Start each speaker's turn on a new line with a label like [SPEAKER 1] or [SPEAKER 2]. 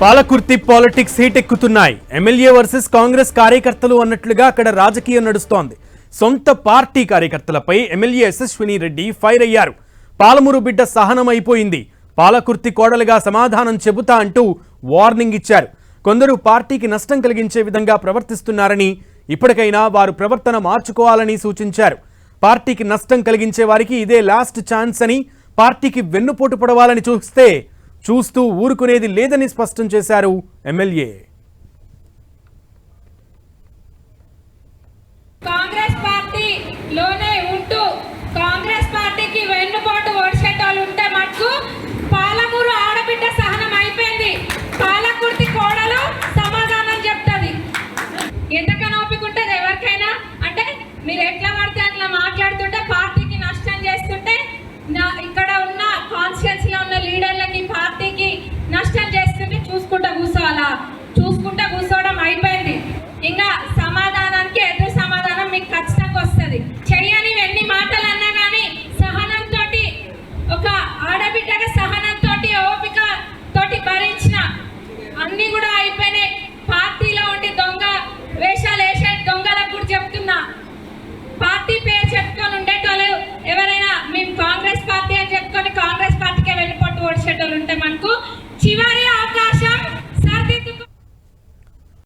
[SPEAKER 1] Palakurthi politics heat ఎక్కుతున్నాయి MLA versus Congress కార్యకర్తలు అన్నట్లుగా అక్కడ రాజకీయం నడుస్తోంది. సొంత పార్టీ కార్యకర్తలపై ఎమ్మెల్యే యశస్విని రెడ్డి ఫైర్ అయ్యారు. పాలమూరు బిడ్డ సహనం అయిపోయింది పాలకుర్తి కోడలుగా సమాధానం చెబుతా అంటూ వార్నింగ్ ఇచ్చారు. కొందరు పార్టీకి నష్టం కలిగించే విధంగా ప్రవర్తిస్తున్నారని ఇప్పటికైనా వారు ప్రవర్తన మార్చుకోవాలని సూచించారు. పార్టీకి నష్టం కలిగించే వారికి ఇదే లాస్ట్ ఛాన్స్ అని పార్టీకి వెన్నుపోటు పడవాలని చూస్తే చూస్తూ ఊరుకునేది లేదని స్పష్టం చేశారు ఎమ్మెల్యే.
[SPEAKER 2] ఉంటుంది చెయ్యని ఎన్ని మాటలు అన్నా కానీ సహనంతో ఒక ఆడబిడ్డగా సహనంతో ఓపిక తోటి భరించిన అన్నీ కూడా అయిపోయినాయి.